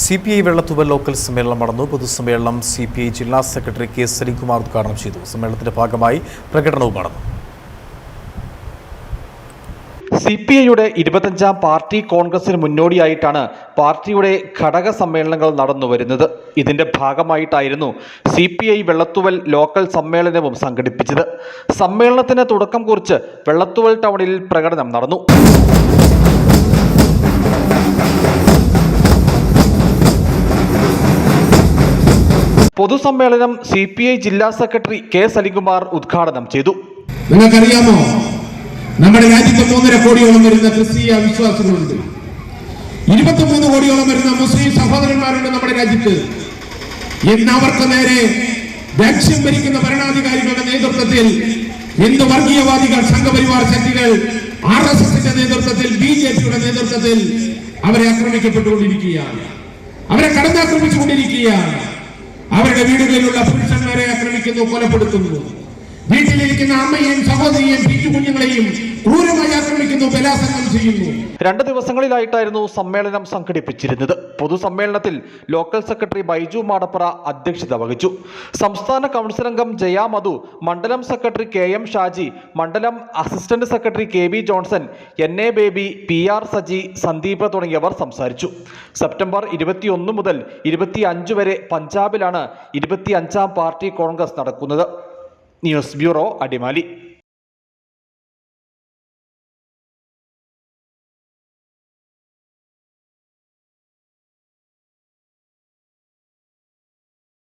C P I Vellathuval local സമ്മേളനം നടന്നു. പൊതുസമ്മേളനം സി പി ഐ ജില്ലാ സെക്രട്ടറി കെ സലിംകുമാർ ഉദ്ഘാടനം ചെയ്തു. സമ്മേളനത്തിന്റെ ഭാഗമായി പ്രകടനവും നടന്നു. സി പി ഐയുടെ ഇരുപത്തഞ്ചാം പാർട്ടി കോൺഗ്രസിന് മുന്നോടിയായിട്ടാണ് പാർട്ടിയുടെ ഘടക സമ്മേളനങ്ങൾ നടന്നു വരുന്നത്. ഇതിന്റെ ഭാഗമായിട്ടായിരുന്നു C P I Vellathuval local സമ്മേളനവും സംഘടിപ്പിച്ചത്. സമ്മേളനത്തിന് തുടക്കം കുറിച്ച് വെള്ളത്തുവൽ ടൗണിൽ പ്രകടനം നടന്നു. പൊതുസമ്മേളനം സി പി ഐ ജില്ലാ സെക്രട്ടറി കെ സലികുമാർ ഉദ്ഘാടനം ചെയ്തു. നിങ്ങൾക്കറിയാമോ? നമ്മുടെ രാജ്യത്ത് മൂന്നര കോടിയോളം വരുന്ന ക്രിസ്തീയ വിശ്വാസികളുണ്ട്. ഇരുപത്തിമൂന്ന് കോടിയോളം വരുന്ന മുസ്ലിം സഹോദരന്മാരുണ്ട് നമ്മുടെ രാജ്യത്ത്. ഇന്ന് അവർക്ക് നേരെ രാജ്യം ഭരിക്കുന്ന ഭരണാധികാരികളുടെ നേതൃത്വത്തിൽ ഹിന്ദു വർഗീയവാദികൾ സംഘപരിവാർ ശക്തികൾ ആർ എസ് എസിന്റെ നേതൃത്വത്തിൽ ബി ജെ പിയുടെ നേതൃത്വത്തിൽ അവരെ ആക്രമിക്കപ്പെട്ടുകൊണ്ടിരിക്കുകയാണ്. അവരെ കടന്നാക്രമിച്ചുകൊണ്ടിരിക്കുകയാണ്. അവരുടെ വീടുകളിലുള്ള പുരുഷന്മാരെ ആക്രമിക്കുന്നു കൊലപ്പെടുത്തുന്നു. വീട്ടിലിരിക്കുന്ന അമ്മയെയും സഹോദരിയെയും പിഞ്ചു കുഞ്ഞുങ്ങളെയും രണ്ട് ദിവസങ്ങളിലായിട്ടായിരുന്നു സമ്മേളനം സംഘടിപ്പിച്ചിരുന്നത്. പൊതുസമ്മേളനത്തിൽ ലോക്കൽ സെക്രട്ടറി ബൈജു മാടപ്പറ അധ്യക്ഷത വഹിച്ചു. സംസ്ഥാന കൗൺസിൽ അംഗം ജയ മധു മണ്ഡലം സെക്രട്ടറി കെ എം ഷാജി മണ്ഡലം assistant secretary K B Johnson N A Baby P R Saji Sandeep തുടങ്ങിയവർ സംസാരിച്ചു. സെപ്റ്റംബർ ഇരുപത്തിയൊന്ന് മുതൽ ഇരുപത്തിയഞ്ച് വരെ പഞ്ചാബിലാണ് ഇരുപത്തിയഞ്ചാം പാർട്ടി കോൺഗ്രസ് നടക്കുന്നത്. News bureau Adimali.